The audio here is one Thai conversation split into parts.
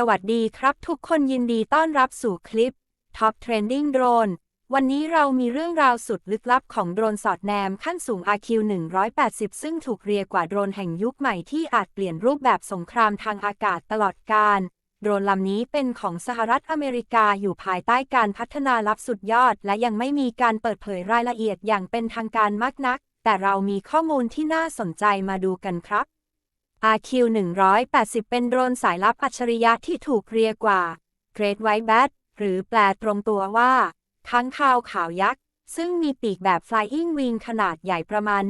สวัสดีครับทุกคนยินดีต้อนรับสู่คลิป Top Trending Drone วันนี้เรามีเรื่องราวสุดลึกลับของโดรนสอดแนมขั้นสูง RQ 180 ซึ่งถูกเรียกว่าโดรนแห่งยุคใหม่ที่อาจเปลี่ยนรูปแบบสงครามทางอากาศตลอดกาล โดรนลำนี้เป็นของสหรัฐอเมริกาอยู่ภายใต้การพัฒนาลับสุดยอด และยังไม่มีการเปิดเผยรายละเอียดอย่างเป็นทางการมากนัก แต่เรามีข้อมูลที่น่าสนใจมาดูกันครับ RQ 180 เป็นโดรนสายลับอัจฉริยะที่ถูกเรียกว่า Great White Bat หรือแปลตรงตัวว่าค้างคาวขาวยักษ์ ซึ่งมีปีกแบบ Flying Wing ขนาดใหญ่ประมาณ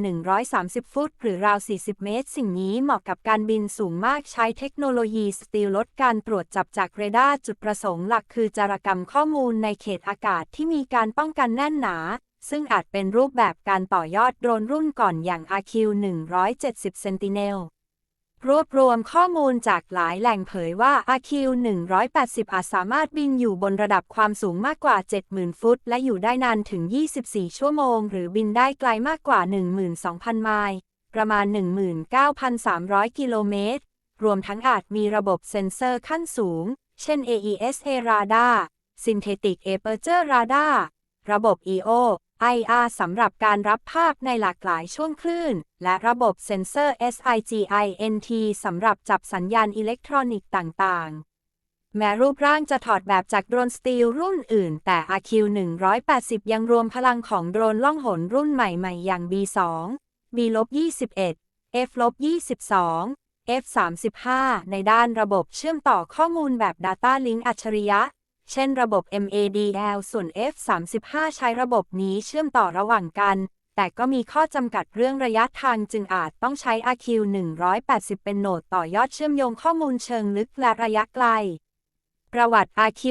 130 ฟุต หรือราว 40 เมตร สิ่งนี้เหมาะกับการบินสูงมากใช้เทคโนโลยีสตีลลดการตรวจจับจากเรดาร์จุดประสงค์หลักคือจารกรรมข้อมูลในเขตอากาศที่มีการป้องกันแน่นหนาซึ่งอาจเป็นรูปแบบการต่อยอดโดรนรุ่นก่อนอย่าง RQ 170 Sentinel รวบรวมข้อมูลจากหลายแหล่งเผยว่า RQ 180 อาจสามารถบินอยู่บนระดับความสูงมากกว่า 70,000 ฟุต และอยู่ได้นานถึง 24 ชั่วโมง หรือบินได้ไกลมากกว่า 12,000 ไมล์ ประมาณ 19,300 กิโลเมตร รวมทั้งอาจมีระบบเซ็นเซอร์ขั้นสูง เช่น AESA Radar Synthetic Aperture Radar ระบบ EO IR สำหรับการรับภาพในหลากหลายช่วงคลื่น และระบบเซ็นเซอร์ SIGINT สำหรับจับสัญญาณอิเล็กทรอนิกส์ต่างๆ แม้รูปร่างจะถอดแบบจากโดรนสตีลรุ่นอื่น แต่ RQ 180 ยังรวมพลังของโดรนล่องหนรุ่นใหม่ๆ อย่าง B2 B-21 F-22 F-35 ในด้านระบบเชื่อมต่อข้อมูลแบบ Data Link อัจฉริยะ เช่นระบบ MADL ส่วน F35 ใช้ระบบนี้เชื่อมต่อระหว่างกัน แต่ก็มีข้อจำกัดเรื่องระยะทางจึงอาจต้องใช้ RQ 180 เป็นโหนดต่อยอดเชื่อมโยงข้อมูลเชิงลึกและระยะไกล ประวัติ RQ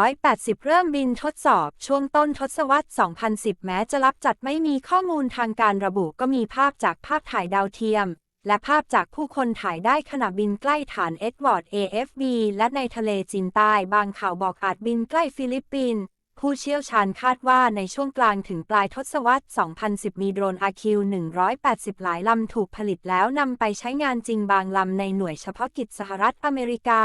180 เริ่มบินทดสอบช่วงต้นทศวรรษ 2010 แม้จะรับจัดไม่มีข้อมูลทางการระบุก็มีภาพจากภาพถ่ายดาวเทียม และภาพจากผู้คนถ่ายได้ขณะบินใกล้ฐานเอ็ดวอร์ด AFB และในทะเลจีนใต้บางข่าวบอกอาจบินใกล้ฟิลิปปินส์ผู้เชี่ยวชาญคาดว่าในช่วงกลางถึงปลายทศวรรษ 2010 มีโดรน RQ 180 หลายลำถูกผลิตแล้วนำไปใช้งานจริงบางลำในหน่วยเฉพาะกิจสหรัฐอเมริกา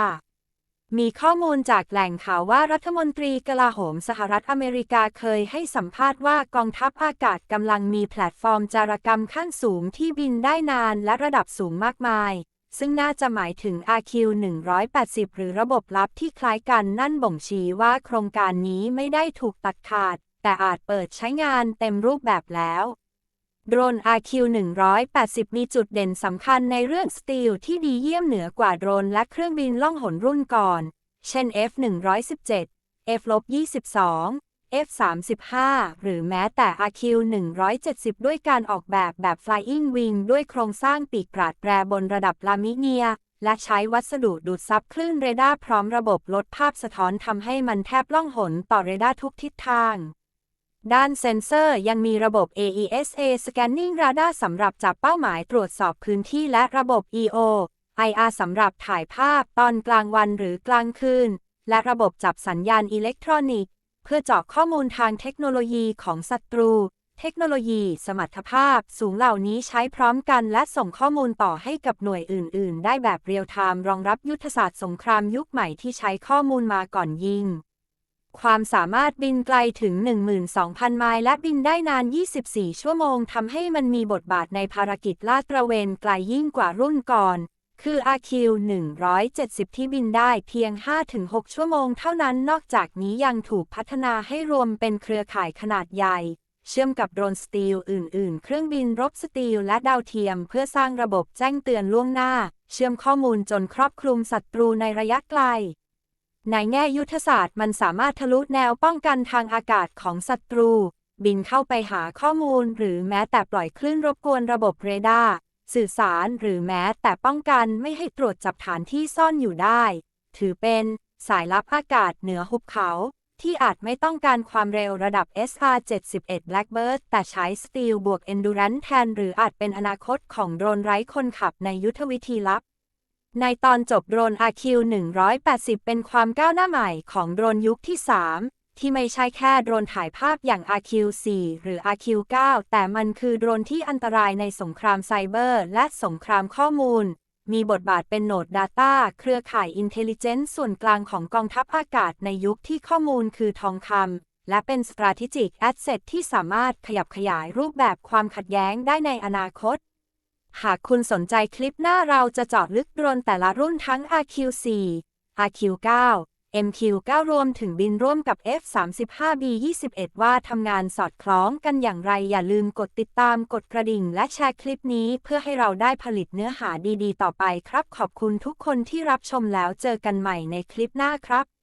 มีข้อมูลจากแหล่งข่าวว่ารัฐมนตรีกลาโหมสหรัฐอเมริกาเคยให้สัมภาษณ์ว่ากองทัพอากาศกำลังมีแพลตฟอร์มจารกรรมขั้นสูงที่บินได้นานและระดับสูงมากมาย ซึ่งน่าจะหมายถึง RQ 180 หรือระบบลับที่คล้ายกันนั่นบ่งชี้ว่าโครงการนี้ไม่ได้ถูกตัดขาด แต่อาจเปิดใช้งานเต็มรูปแบบแล้ว โดรน RQ 180 มีจุดเด่นสำคัญในเรื่องสตีลที่ดีเยี่ยมเหนือกว่าโดรนและเครื่องบินล่องหนรุ่นก่อน เช่น F117 F-22 F35 หรือแม้แต่ RQ 170 ด้วยการออกแบบแบบ Flying Wing ด้วยโครงสร้างปีกปราดแปรบนระดับลามิเนีย และใช้วัสดุดูดซับคลื่นเรดาร์พร้อมระบบลดภาพสะท้อนทำให้มันแทบล่องหนต่อเรดาร์ทุกทิศทาง ด้านเซ็นเซอร์ยังมีระบบ AESA Scanning Radar สำหรับจับเป้าหมายตรวจสอบพื้นที่และระบบ EO IR สำหรับถ่ายภาพตอนกลางวันหรือกลางคืน และระบบจับสัญญาณอิเล็กทรอนิกส์ เพื่อเจาะข้อมูลทางเทคโนโลยีของศัตรู เทคโนโลยี สมรรถภาพสูงเหล่านี้ใช้พร้อมกันและส่งข้อมูลต่อให้กับหน่วยอื่น ๆ ได้แบบเรียลไทม์รองรับยุทธศาสตร์สงครามยุคใหม่ที่ใช้ข้อมูลมาก่อนยิง ความสามารถบินไกลถึง 12,000 ไมล์และบินได้นาน 24 ชั่วโมงทำให้มันมีบทบาทในภารกิจลาดตระเวนไกลยิ่งกว่ารุ่นก่อน คือ RQ 170 ที่บินได้เพียง 5-6 ชั่วโมงเท่านั้น นอกจากนี้ยังถูกพัฒนาให้รวมเป็นเครือข่ายขนาดใหญ่ เชื่อมกับโดรนสตีลอื่น ๆ เครื่องบินรบสตีลและดาวเทียม เพื่อสร้างระบบแจ้งเตือนล่วงหน้า เชื่อมข้อมูลจนครอบคลุมศัตรูในระยะไกล ในแง่ยุทธศาสตร์มันสามารถทะลุแนวป้องกันทางอากาศของศัตรู บินเข้าไปหาข้อมูล หรือแม้แต่ปล่อยคลื่นรบกวนระบบเรดาร์สื่อสารหรือแม้แต่ป้องกันไม่ให้ตรวจจับฐานที่ซ่อนอยู่ได้ ถือเป็นสายลับอากาศเหนือหุบเขา ที่อาจไม่ต้องการความเร็วระดับ SR-71 Blackbird แต่ใช้สตีลบวก Endurance แทน หรืออาจเป็นอนาคตของโดรนไร้คนขับในยุทธวิธีลับ ในตอนจบโดรน RQ 180 เป็นความก้าวหน้าใหม่ของโดรนยุคที่ 3 ที่ไม่ใช่แค่โดรนถ่ายภาพอย่าง RQ 4หรือ RQ 9แต่มันคือโดรนที่อันตรายในสงครามไซเบอร์ และสงครามข้อมูล มีบทบาทเป็นโหนด Data เครือข่าย Intelligence ส่วนกลางของกองทัพอากาศในยุคที่ข้อมูลคือทองคำและเป็น strategic asset ที่สามารถขยับขยายรูปแบบความขัดแย้งได้ในอนาคต หากคุณสนใจคลิปหน้าเราจะเจาะลึกโดรนแต่ละรุ่นทั้ง RQ4 RQ9 MQ9 รวมถึงบินร่วมกับ F35B21 ว่าทำงานสอดคล้องกันอย่างไรอย่าลืมกดติดตามกดกระดิ่งและแชร์คลิปนี้เพื่อให้เราได้ผลิตเนื้อหาดีๆ ต่อไปครับ ขอบคุณทุกคนที่รับชมแล้วเจอกันใหม่ในคลิปหน้าครับ